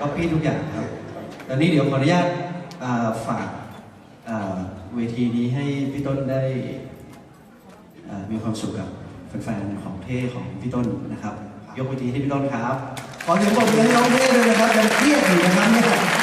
ก็พี่ทุกอนนี้เดี๋ยวขออนุญาตอ่าฝากอ่าเวทีนี้ให้พี่ต้นได้อ่ามีความสุขกับแฟนๆของเท่ของพี่ต้นนะครับ ยกเวทีให้พี่ต้นครับ ขอเสียงปรบมือให้น้องเท่ด้วยนะครับยังเครียดอยู่นะครับเนี่ย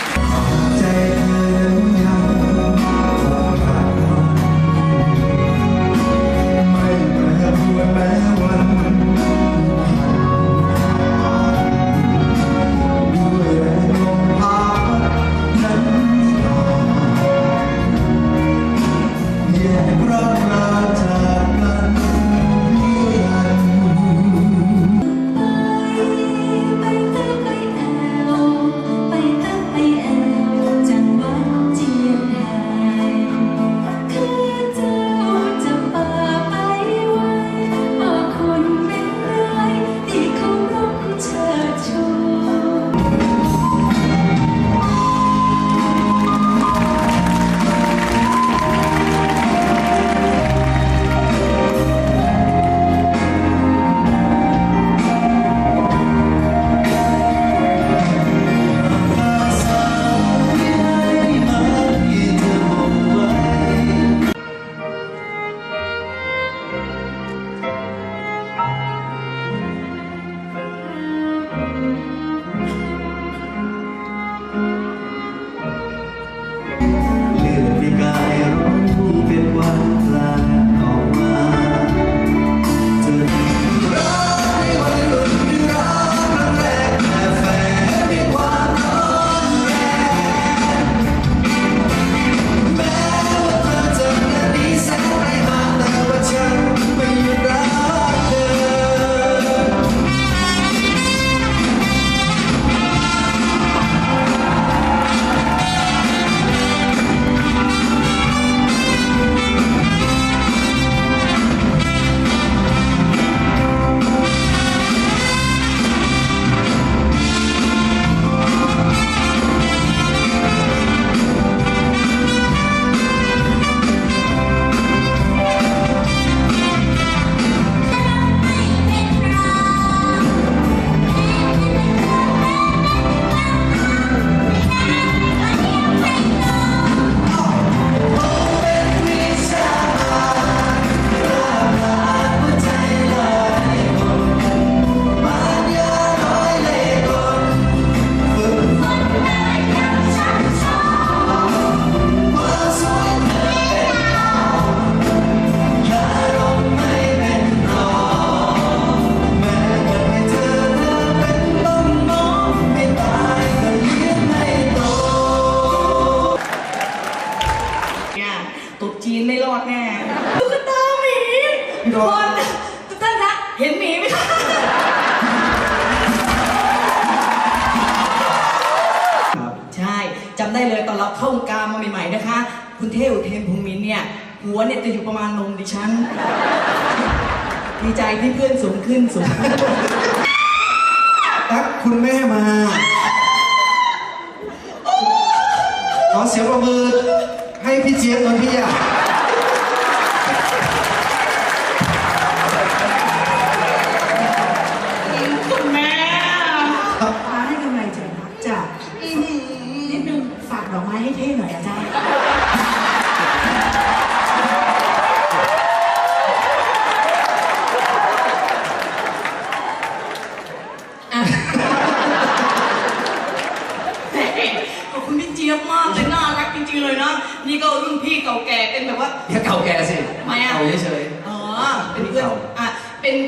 ใช่จำได้เลยตอนเราเข้าวงการมาใหม่ๆนะคะ คุณเทวเทมพงมินเนี่ย หัวเนี่ยจะอยู่ประมาณนมดิฉัน ดีใจที่เพื่อนสูงขึ้นสูงขึ้น ตักคุณแม่มา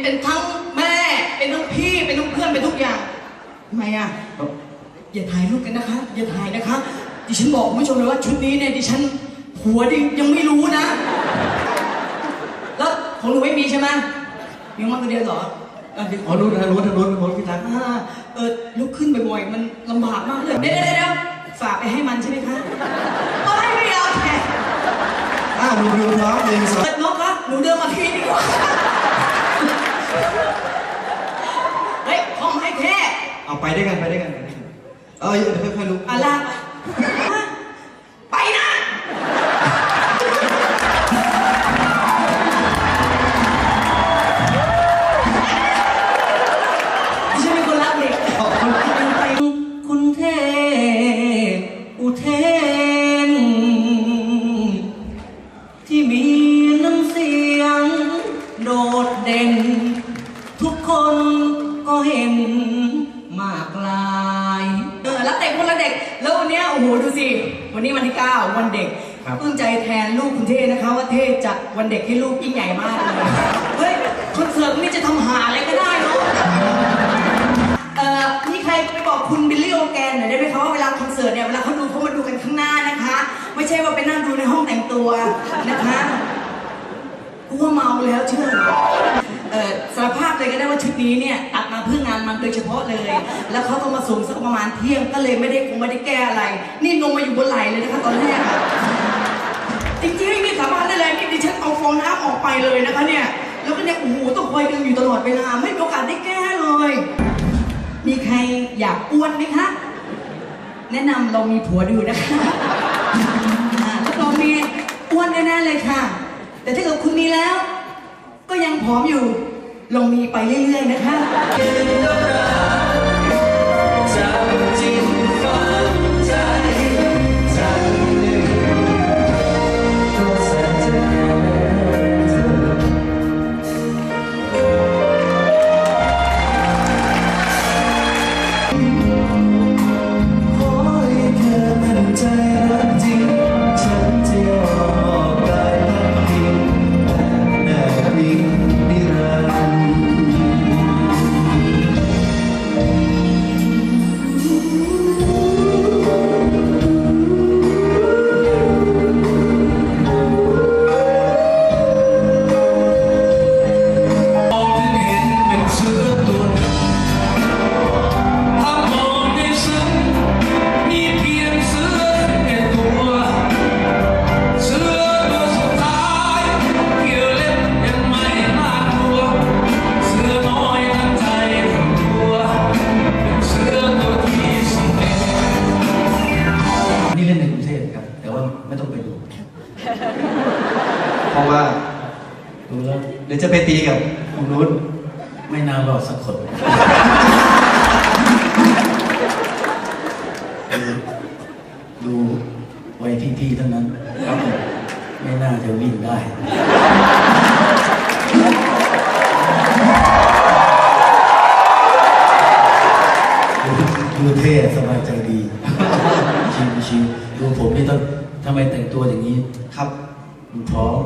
เป็นเป็นทั้งแม่ เป็นทั้งพี่ เป็นทั้งเพื่อน เป็นทุกอย่างทำไมอะอย่าถ่ายรูปกันนะคะ อย่าถ่ายนะคะ ดิฉันบอกคุณผู้ชมเลยว่าชุดนี้เนี่ยดิฉันหัวดิยังไม่รู้นะ แล้วของหนูไม่มีใช่ไหมมีมาคนเดียวเหรอเออเดี๋ยวๆอ๋อรู้ทางรู้ทางรู้ทางรู้พี่ตั๊กอ่าเออลุกขึ้นบ่อยๆ มันลำบากมากเลยเดี๋ยวเดี๋ยวเดี๋ยวฝากไปให้มันใช่ไหมคะโอ้ยไม่เอาแค่อ้าวดูดูพร้อมหนึ่งสองเปิดนกคะหนูเดินมาทีดีกว่า เอาไปด้วยกันไปด้วยกันได้กันเออเดี๋ยค่อยๆลุกอาลาไปนะ ดิฉันเป็ลักเด็คุณเทพอุเทน ที่มีน้ำเสียง โดดเด่น ทุกคนก็เห็น มากลายเออแล้วเด็กคนละเด็ก แล้ววันเนี้ยโอ้โหดูสิ วันนี้วันที่ 9 วันเด็กครับ ปลื้มใจแทนลูกคุณเท่นะคะ ว่าเท่จัดวันเด็กให้ลูกยิ่งใหญ่มากเลยเฮ้ยคอนเสิร์ตนี่จะทำหาอะไรก็ได้เนาะเอ่อนี่ใครไปบอกคุณบิลลี่โอแกนหน่อยได้ไหมคะว่าเวลาคอนเสิร์ตเนี่ยเวลาเขาดูเขามาดูกันข้างหน้านะคะ ไม่ใช่ว่าไปนั่งดูในห้องแต่งตัวนะคะกูว่าเมาแล้วเชื่อเหรอเออสารภาพเลยก็ได้ว่าชุดนี้เนี่ยตัดมาเพื่องานมันโดยเฉพาะเลย แล้วเขาก็มาส่งสักประมาณเที่ยงก็เลยไม่ได้คงไม่ได้แก้อะไร นี่ลงมาอยู่บนไหลเลยนะคะตอนแรกอะจริงๆไม่มีสาบานได้เลยนี่ดิฉันเอาฟองน้ำออกไปเลยนะคะเนี่ยแล้วก็เนี่ยโอ้โหต้องคอยดึงอยู่ตลอดเวลาไม่มีโอกาสได้แก้เลย มีใครอยากอ้วนไหมคะ แนะนำเรามีผัวดูนะคะแล้วเรามีอ้วนแน่ๆเลยค่ะ แต่ถ้าเกิดคุณมีแล้ว พร้อมอยู่ลองมีไปเรื่อยๆนะคะ เพราะว่าดูแล้วเดี๋ยวจะไปตีกับกลุ่มนู้นไม่น่ารอดสักคนดูไว้พี่ๆทั้งนั้นครับไม่น่าจะวิ่งได้ดูเท่สบายใจดี ชิวชิวดูผมนี่ต้อง ทำไมแต่งตัวอย่างนี้ ครับดูพร้อม